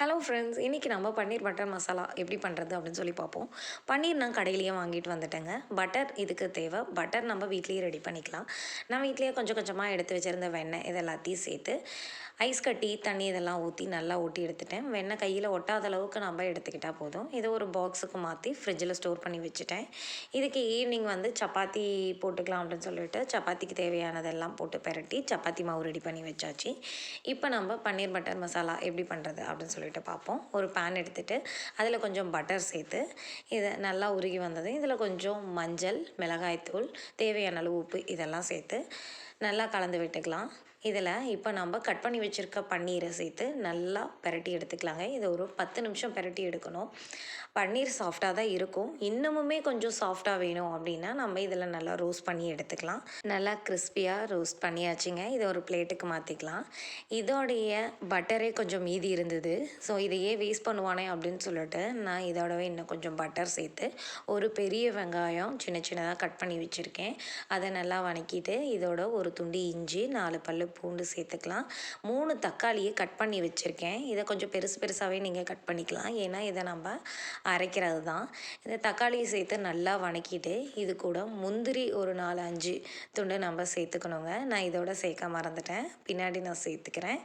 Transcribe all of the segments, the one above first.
Hello friends இன்றைக்கி நம்ம பன்னீர் butter masala எப்படி பண்ணுறது அப்படின்னு சொல்லி பார்ப்போம். பன்னீர் நான் கடையிலேயே வாங்கிட்டு வந்துட்டேங்க. பட்டர் இதுக்கு தேவை. பட்டர் நம்ம வீட்லேயே ரெடி பண்ணிக்கலாம். நான் வீட்லேயே கொஞ்சம் கொஞ்சமாக எடுத்து வச்சுருந்த வெண்ணெய் இது எல்லாத்தையும் சேர்த்து ஐஸ் கட்டி தண்ணி இதெல்லாம் ஊற்றி நல்லா ஊட்டி எடுத்துட்டேன். வெண்ணெய் கையில் ஒட்டாத அளவுக்கு நம்ம எடுத்துக்கிட்டால் போதும். இதை ஒரு பாக்ஸுக்கு மாற்றி ஃப்ரிட்ஜில் ஸ்டோர் பண்ணி வச்சுட்டேன். இதுக்கு ஈவினிங் வந்து சப்பாத்தி போட்டுக்கலாம் அப்படின்னு சொல்லிட்டு சப்பாத்திக்கு தேவையானதெல்லாம் போட்டு பெரட்டி சப்பாத்தி மாவு ரெடி பண்ணி வச்சாச்சு. இப்போ நம்ம பன்னீர் பட்டர் மசாலா எப்படி பண்ணுறது அப்படின்னு சொல்லிட்டு பார்ப்போம். ஒரு பேன் எடுத்துகிட்டு அதில் கொஞ்சம் பட்டர் சேர்த்து இதை நல்லா உருகி வந்தது இதில் கொஞ்சம் மஞ்சள் மிளகாய்த்தூள் தேவையான அளவு உப்பு இதெல்லாம் சேர்த்து நல்லா கலந்து விட்டுக்கலாம். இதில் இப்போ நம்ம கட் பண்ணி வச்சுருக்க பன்னீரை சேர்த்து நல்லா பரட்டி எடுத்துக்கலாங்க. இது ஒரு பத்து நிமிஷம் பரட்டி எடுக்கணும். பன்னீர் சாஃப்டாக தான் இருக்கும். இன்னமுமே கொஞ்சம் சாஃப்டாக வேணும் அப்படின்னா நம்ம இதில் நல்லா ரோஸ்ட் பண்ணி எடுத்துக்கலாம். நல்லா கிறிஸ்பியாக ரோஸ்ட் பண்ணியாச்சுங்க. இதை ஒரு பிளேட்டுக்கு மாற்றிக்கலாம் இதோடைய பட்டரே கொஞ்சம் மீதி இருந்தது. ஸோ இதையே வேஸ்ட் பண்ணுவானே அப்படின்னு சொல்லிட்டு நான் இதோடவே இன்னும் கொஞ்சம் பட்டர் சேர்த்து ஒரு பெரிய வெங்காயம் சின்ன சின்னதாக கட் பண்ணி வச்சுருக்கேன். அதை நல்லா வணக்கிட்டு இதோட ஒரு துண்டு இஞ்சி நாலு பல்லு பூண்டு சேர்த்துக்கலாம். மூணு தக்காளியை கட் பண்ணி வச்சுருக்கேன். இதை கொஞ்சம் பெருசு பெருசாகவே நீங்கள் கட் பண்ணிக்கலாம். ஏன்னா இதை நம்ம அரைக்கிறது தான் இந்த தக்காளியை சேர்த்து நல்லா வணக்கிட்டு இது கூட முந்திரி ஒரு நாலு அஞ்சு துண்டு நம்ம சேர்த்துக்கணுங்க. நான் இதோட சேர்க்க மறந்துட்டேன். பின்னாடி நான் சேர்த்துக்கிறேன்.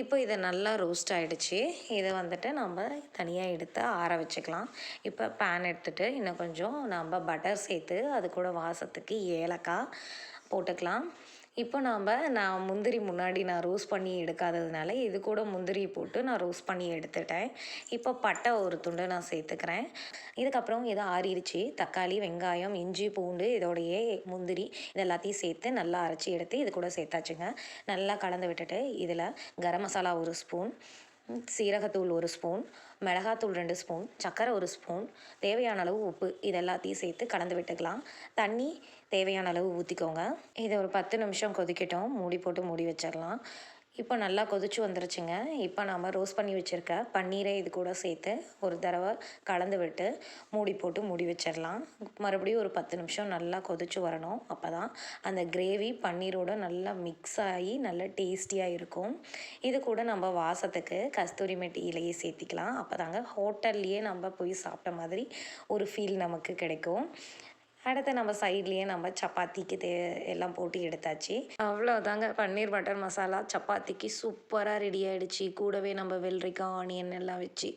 இப்போ இதை நல்லா ரோஸ்ட் ஆகிடுச்சு இதை வந்துட்டு நம்ம தனியாக எடுத்து ஆற வச்சுக்கலாம். இப்போ பேன் எடுத்துகிட்டு இன்னும் கொஞ்சம் நம்ம பட்டர் சேர்த்து அது கூட வாசத்துக்கு ஏலக்காய் போட்டுக்கலாம். இப்போ நாம் நான் முந்திரி முன்னாடி நான் ரோஸ் பண்ணி எடுக்காததுனால இது கூட முந்திரி போட்டு நான் ரோஸ் பண்ணி எடுத்துட்டேன். இப்போ பட்டை ஒரு துண்டு நான் சேர்த்துக்கிறேன். இதுக்கப்புறம் இதை ஆறிடுச்சு தக்காளி வெங்காயம் இஞ்சி பூண்டு இதோடையே முந்திரி இது எல்லாத்தையும் சேர்த்து நல்லா அரைச்சி எடுத்து இது கூட சேர்த்தாச்சுங்க. நல்லா கலந்து விட்டுட்டு இதில் கரம் மசாலா ஒரு ஸ்பூன் சீரகத்தூள் ஒரு ஸ்பூன் மிளகாத்தூள் ரெண்டு ஸ்பூன் சர்க்கரை ஒரு ஸ்பூன் தேவையான அளவு உப்பு இது எல்லாத்தையும் சேர்த்து கலந்து விட்டுக்கலாம். தண்ணி தேவையான அளவு ஊற்றிக்கோங்க இதை ஒரு பத்து நிமிஷம் கொதிக்கட்டும். மூடி போட்டு மூடி வச்சிடலாம். இப்போ நல்லா கொதிச்சு வந்துருச்சுங்க. இப்போ நாம் ரோஸ்ட் பண்ணி வச்சுருக்க பன்னீரை இது கூட சேர்த்து ஒரு தடவை கலந்து விட்டு மூடி போட்டு மூடி வச்சிடலாம் மறுபடியும் ஒரு பத்து நிமிஷம் நல்லா கொதிச்சு வரணும். அப்போ தான் அந்த கிரேவி பன்னீரோட நல்லா மிக்ஸ் ஆகி நல்லா டேஸ்டியாக இருக்கும். இது கூட நம்ம வாசத்துக்கு கஸ்தூரி மெட்டி இலையை சேர்த்திக்கலாம். அப்போ தாங்க ஹோட்டல்லையே நம்ம போய் சாப்பிட்ட மாதிரி ஒரு ஃபீல் நமக்கு கிடைக்கும். அடுத்து நம்ம சைட்லேயே நம்ம சப்பாத்திக்கு தே எல்லாம் போட்டு எடுத்தாச்சு. அவ்வளோதாங்க பன்னீர் பட்டர் மசாலா சப்பாத்திக்கு சூப்பராக ரெடி ஆகிடுச்சு கூடவே நம்ம வெள்ளரிக்காய் ஆனியன் எல்லாம் வச்சு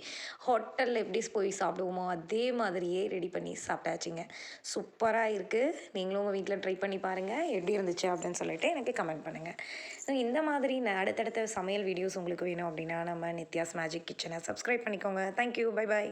ஹோட்டலில் எப்படி போய் சாப்பிடுவோமோ அதே மாதிரியே ரெடி பண்ணி சாப்பிட்டாச்சுங்க. சூப்பராக இருக்குது நீங்களும் உங்கள் வீட்டில் ட்ரை பண்ணி பாருங்கள் எப்படி இருந்துச்சு அப்படின்னு சொல்லிட்டு எனக்கு கமெண்ட் பண்ணுங்கள் இந்த மாதிரி நான் அடுத்தடுத்த சமையல் வீடியோஸ் உங்களுக்கு வேணும் அப்படின்னா நம்ம நித்யாஸ் மேஜிக் கிச்சனை சப்ஸ்கிரைப் பண்ணிக்கோங்க. Thank you bye bye